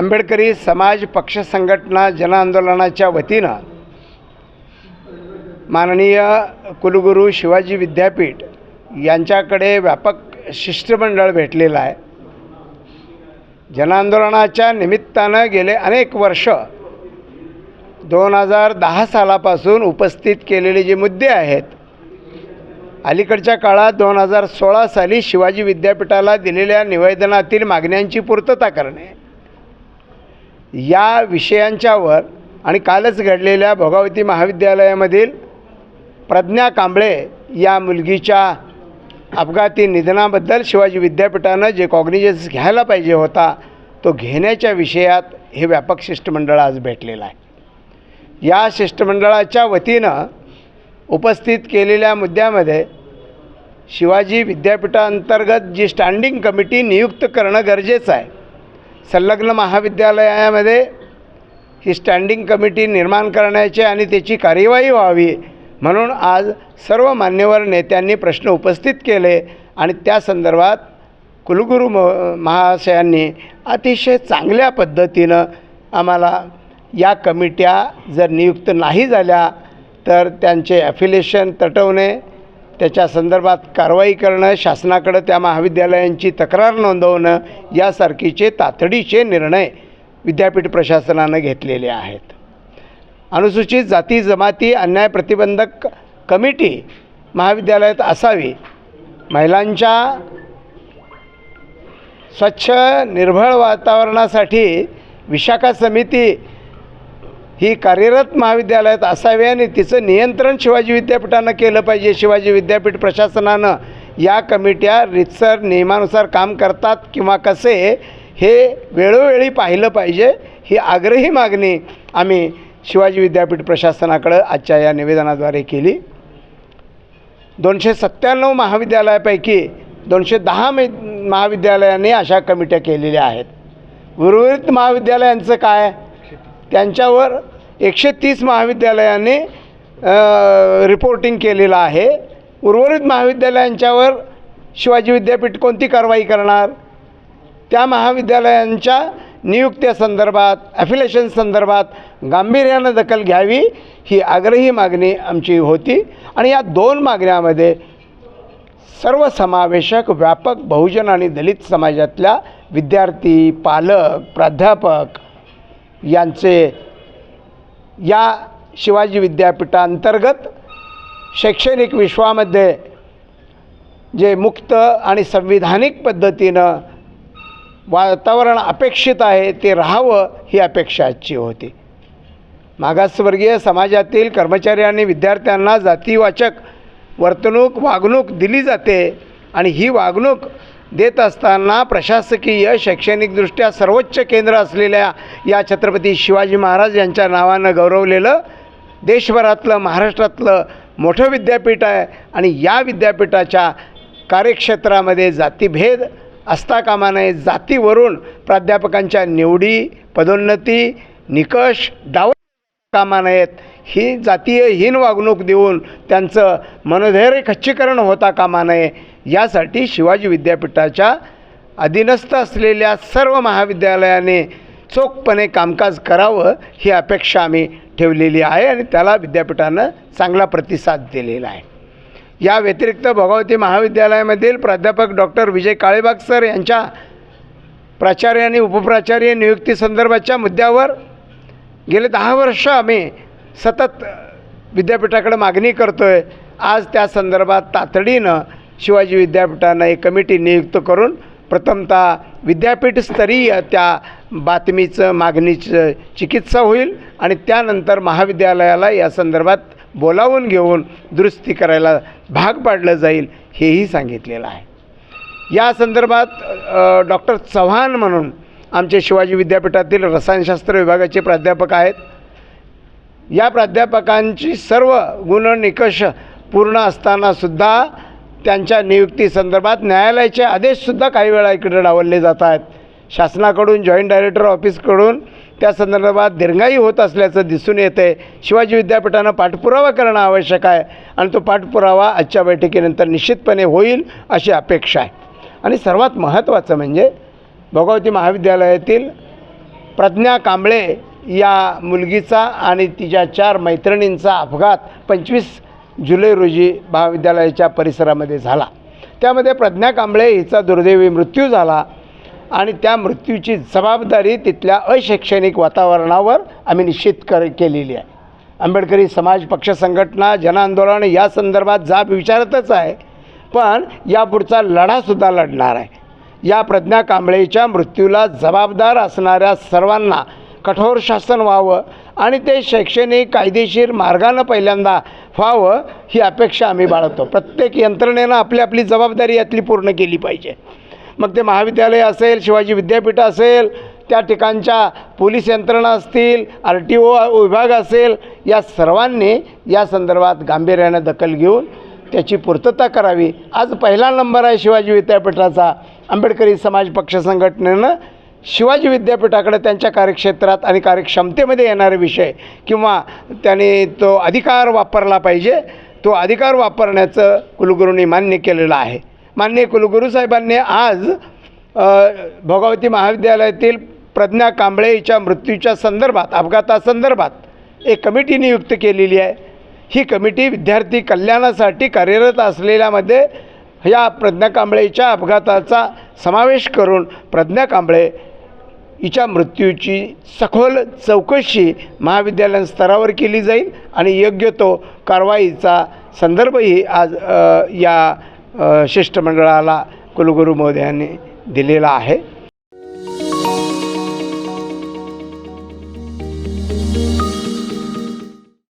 आंबेडकरी समाज पक्ष संघटना जनआंदोलनाच्या वतीनं माननीय कुलगुरू शिवाजी विद्यापीठ यांच्याकडे व्यापक शिष्टमंडळ भेटलेलं आहे. जनआंदोलनाच्या निमित्तानं गेले अनेक वर्ष दोन हजार दहा सालापासून उपस्थित केलेले जे मुद्दे आहेत अलीकडच्या काळात दोन हजार सोळा साली शिवाजी विद्यापीठाला दिलेल्या निवेदनातील मागण्यांची पूर्तता करणे या विषयांच्यावर आणि कालच घडलेल्या भोगावती महाविद्यालयामधील प्रज्ञा कांबळे या मुलगीच्या अपघाती निधनाबद्दल शिवाजी विद्यापीठानं जे कॉग्निजन्स घ्यायला पाहिजे होता तो घेण्याच्या विषयात हे व्यापक शिष्टमंडळ आज भेटलेलं आहे. या शिष्टमंडळाच्या वतीनं उपस्थित केलेल्या मुद्द्यामध्ये शिवाजी विद्यापीठांतर्गत जी स्टँडिंग कमिटी नियुक्त करणं गरजेचं आहे संलग्न महाविद्यालयामध्ये ही स्टँडिंग कमिटी निर्माण करण्याची आणि त्याची कार्यवाही व्हावी म्हणून आज सर्व मान्यवर नेत्यांनी प्रश्न उपस्थित केले आणि त्या संदर्भात कुलगुरू म महाशयांनी अतिशय चांगल्या पद्धतीनं आम्हाला या कमिट्या जर नियुक्त नाही झाल्या तर त्यांचे ॲफिलेशन तटवणे त्याच्या संदर्भात कारवाई करणं शासनाकडं त्या महाविद्यालयांची तक्रार नोंदवणं यासारखीचे तातडीचे निर्णय विद्यापीठ प्रशासनानं घेतलेले आहेत. अनुसूचित जाती जमाती अन्याय प्रतिबंधक कमिटी महाविद्यालयात असावी. महिलांच्या स्वच्छ निर्भळ वातावरणासाठी विशाखा समिती ही कार्यरत महाविद्यालयात असावी आणि तिचं नियंत्रण शिवाजी विद्यापीठानं केलं पाहिजे. शिवाजी विद्यापीठ प्रशासनानं या कमिट्या रितसर नियमानुसार काम करतात किंवा कसे हे वेळोवेळी पाहिलं पाहिजे ही आग्रही मागणी आम्ही शिवाजी विद्यापीठ प्रशासनाकडं आजच्या या निवेदनाद्वारे केली. दोनशे सत्त्याण्णव महाविद्यालयापैकी दोनशे दहा मे महाविद्यालयांनी अशा कमिट्या केलेल्या आहेत. उर्वरित महाविद्यालयांचं काय? त्यांच्यावर एकशे तीस महाविद्यालयाने रिपोर्टिंग केलेलं आहे. उर्वरित महाविद्यालयांच्यावर शिवाजी विद्यापीठ कोणती कारवाई करणार? त्या महाविद्यालयांच्या नियुक्त्यासंदर्भात ॲफिलेशन संदर्भात गांभीर्यानं दखल घ्यावी ही आग्रही मागणी आमची होती. आणि या दोन मागण्यामध्ये सर्वसमावेशक व्यापक बहुजन आणि दलित समाजातल्या विद्यार्थी पालक प्राध्यापक यांचे या शिवाजी विद्यापीठांतर्गत शैक्षणिक विश्वामध्ये जे मुक्त आणि संविधानिक पद्धतीनं वातावरण अपेक्षित आहे ते राहावं ही अपेक्षा आजची होती. मागासवर्गीय समाजातील कर्मचारी आणि विद्यार्थ्यांना जातीवाचक वर्तणूक वागणूक दिली जाते आणि ही वागणूक देत असताना प्रशासकीय शैक्षणिकदृष्ट्या सर्वोच्च केंद्र असलेल्या या छत्रपती शिवाजी महाराज यांच्या नावानं गौरवलेलं देशभरातलं महाराष्ट्रातलं मोठं विद्यापीठ आहे आणि या विद्यापीठाच्या कार्यक्षेत्रामध्ये जातीभेद असता कामा नये जातीवरून प्राध्यापकांच्या निवडी पदोन्नती निकष डाव कामा नयेत ही जातीयहीन वागणूक देऊन त्यांचं मनोधैर्य खच्चीकरण होता कामा नये यासाठी शिवाजी विद्यापीठाच्या अधीनस्थ असलेल्या सर्व महाविद्यालयाने चोखपणे कामकाज करावं ही अपेक्षा आम्ही ठेवलेली आहे आणि त्याला विद्यापीठानं चांगला प्रतिसाद दिलेला आहे. या व्यतिरिक्त भगवती महाविद्यालयामधील प्राध्यापक डॉक्टर विजय काळेबाग सर यांच्या प्राचार्य आणि उपप्राचार्य नियुक्तीसंदर्भाच्या मुद्द्यावर गेले दहा वर्ष आम्ही सतत विद्यापीठाकडे मागणी करतो आहे आज त्या संदर्भात तातडीनं शिवाजी विद्यापीठानं एक कमिटी नियुक्त करून प्रथमतः विद्यापीठस्तरीय त्या बातमीचं मागणीचं चिकित्सा होईल आणि त्यानंतर महाविद्यालयाला या संदर्भात बोलावून घेऊन दुरुस्ती करायला भाग पाडलं जाईल हेही सांगितलेलं आहे. या संदर्भात डॉक्टर चव्हाण म्हणून आमचे शिवाजी विद्यापीठातील रसायनशास्त्र विभागाचे प्राध्यापक आहेत. या प्राध्यापकांची सर्व गुण निकष पूर्ण असतानासुद्धा त्यांच्या नियुक्तीसंदर्भात न्यायालयाचे आदेशसुद्धा काही वेळा इकडे डावलले जात आहेत. शासनाकडून जॉईंट डायरेक्टर ऑफिसकडून त्या संदर्भात दीर्घाई होत असल्याचं दिसून येते. शिवाजी विद्यापीठानं पाठपुरावा करणं आवश्यक आहे आणि तो पाठपुरावा आजच्या बैठकीनंतर निश्चितपणे होईल अशी अपेक्षा आहे. आणि सर्वात महत्त्वाचं म्हणजे भगवती महाविद्यालयातील प्रज्ञा कांबळे या मुलगीचा आणि तिच्या चार मैत्रिणींचा अपघात पंचवीस जुलै रोजी महाविद्यालयाच्या परिसरामध्ये झाला. त्यामध्ये प्रज्ञा कांबळे हिचा दुर्दैवी मृत्यू झाला आणि त्या मृत्यूची जबाबदारी तिथल्या अशैक्षणिक वातावरणावर आम्ही निश्चित कर केलेली आहे. आंबेडकरी समाज पक्ष संघटना जनआंदोलन या संदर्भात जाब विचारतच आहे पण यापुढचा लढासुद्धा लढणार आहे. या प्रज्ञा कांबळेच्या मृत्यूला जबाबदार असणाऱ्या सर्वांना कठोर शासन व्हावं आणि ते शैक्षणिक कायदेशीर मार्गानं पहिल्यांदा व्हावं ही अपेक्षा आम्ही बाळगतो. प्रत्येक यंत्रणेनं आपली आपली जबाबदारी यातली पूर्ण केली पाहिजे. मग ते महाविद्यालय असेल शिवाजी विद्यापीठ असेल त्या ठिकाणच्या पोलीस यंत्रणा असतील आर टी ओ विभाग असेल या सर्वांनी या संदर्भात गांभीर्यानं दखल घेऊन त्याची पूर्तता करावी. आज पहिला नंबर आहे शिवाजी विद्यापीठाचा. आंबेडकरी समाज पक्ष संघटनेनं शिवाजी विद्यापीठाकडे त्यांच्या कार्यक्षेत्रात आणि कार्यक्षमतेमध्ये येणारे विषय किंवा त्याने तो अधिकार वापरला पाहिजे तो अधिकार वापरण्याचं कुलगुरूंनी मान्य केलेलं आहे. मान्य कुलगुरू साहेबांनी आज भोगावती महाविद्यालयातील प्रज्ञा कांबळे हिच्या मृत्यूच्या संदर्भात अपघातासंदर्भात एक कमिटी नियुक्त केलेली आहे. ही कमिटी विद्यार्थी कल्याणासाठी कार्यरत असलेल्यामध्ये या प्रज्ञा कांबळेच्या अपघाताचा समावेश करून प्रज्ञा कांबळे हिच्या मृत्यूची सखोल चौकशी महाविद्यालयीन स्तरावर केली जाईल आणि योग्य तो कारवाईचा संदर्भही आज या शिष्टमंडळाला कुलगुरू महोदयांनी दिलेला आहे.